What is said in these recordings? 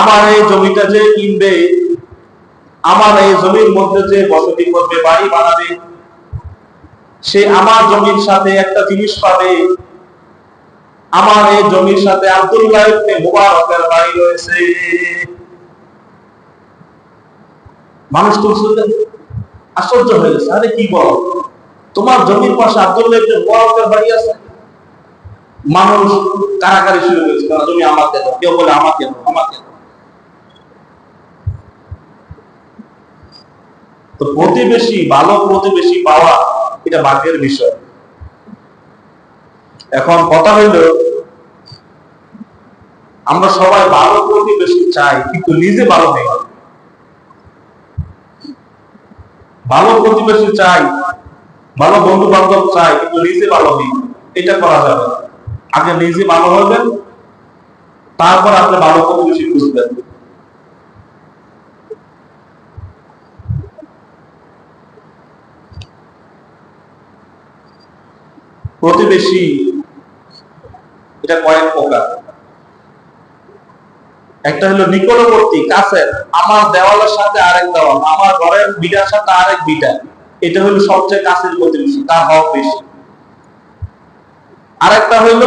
আমার এই জমিটা যে কিনবে, আমার এই জমির মধ্যে যে বসতি করবে, বাড়ি বানাবে, সে আমার জমির সাথে একটা জিনিস পাবে। আমার এই জমির সাথে আব্দুল্লাহ ইবনে মুবারকের বাড়ি রয়েছে। মানুষ তো আশ্চর্য হয়ে গেছে। আরে কি বলো? তোমার জমির পাশে আব্দুল্লাহ ইবনে মুবারকের বাড়ি আছে? মানুষ কারাকারি শুরু হয়েছে জমি আমাকে দাও। কেউ বলে আমাকে দাও, আমাকে দাও তো প্রতিবেশী ভালো প্রতিবেশী পাওয়া এটা ভাগ্যের বিষয়। এখন কথা হইল, আমরা সবাই ভালো প্রতিবেশী চাই, কিন্তু নিজে ভালো নেই। ভালো প্রতিবেশী চাই ভালো বন্ধু বান্ধব চাই, কিন্তু নিজে ভালো নেই। এটা করা যাবে আগে নিজে ভালো হবেন, তারপর আপনি ভালো প্রতিবেশী খুঁজবেন। প্রতিবেশী এটা কয়েক প্রকার। একটা হলো নিকটবর্তী, কাছের, আমার দেওয়ালের সাথে আরেক দেওয়াল, আমার ঘরের বিটার সাথে আরেক বিটা এটা হলো সবচেয়ে কাছের প্রতিবেশী, তার হক বেশি। আরেকটা হইল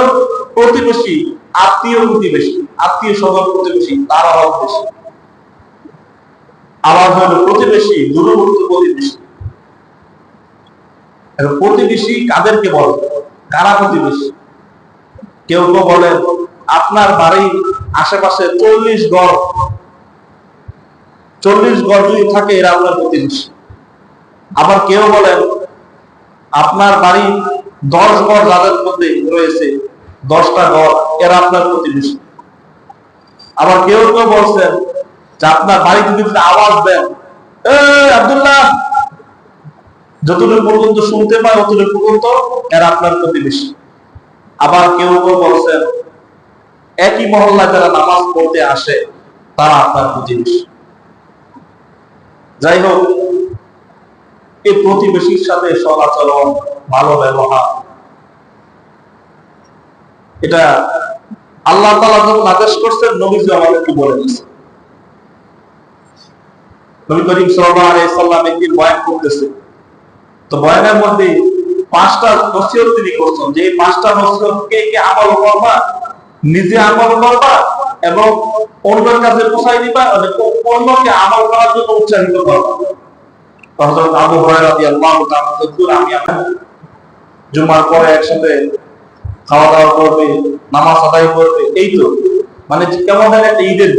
প্রতিবেশী, আত্মীয় প্রতিবেশী, আত্মীয় স্বজন প্রতিবেশী, তার হক বেশি। আবার হইল প্রতিবেশী, দূরবর্তী প্রতিবেশী। প্রতিবেশী কাদেরকে বলে? কারা প্রতিবেশী? কেউ কেউ বলেন আপনার বাড়ির আশেপাশে চল্লিশ গড় চল্লিশ গড় যদি থাকে, এরা আপনার প্রতিবেশী। আবার কেউ বলেন আপনার বাড়ি দশ গড় যাদের মধ্যে রয়েছে, দশটা গড় এরা আপনার প্রতিবেশী। আবার কেউ কেউ বলছেন যে আপনার বাড়িতে যদি আওয়াজ দেন যতটুকু পর্যন্ত শুনতে পায় অতটুকু পর্যন্ত এরা আপনার প্রতিবেশী। আবার কেউ কেউ বলছেন, একই মহল্লা যারা নামাজ পড়তে আসে, তারা আপনার প্রতিবেশী। যাই হোক, এই প্রতিবেশীর সাথে চলাচলন ভালো ব্যবহার। এটা আল্লাহ তালা যখন আদেশ করছেন, নবীজি আমাদেরকে বলে দিয়েছে নবী করিম সাল্লাল্লাহু আলাইহি সাল্লাম একদিন বয়ান করতেছে তো বয়ানের মধ্যে পাঁচটা নসিহত তিনি করছেন। যে পাঁচটা নসিহত কে আমল করবা, নিজে আমল করবা এবং অন্যের কাছে পৌঁছাই দিবা অন্যকে আমল করার জন্য উৎসাহিত করবা। হযরত আবু হুরায়রা রাদিয়াল্লাহু তাআলা আমি জুমার পরে একসাথে খাওয়া দাওয়া করবে, নামাজ আদায় করবে। এই তো মানে কেমন একটা ঈদের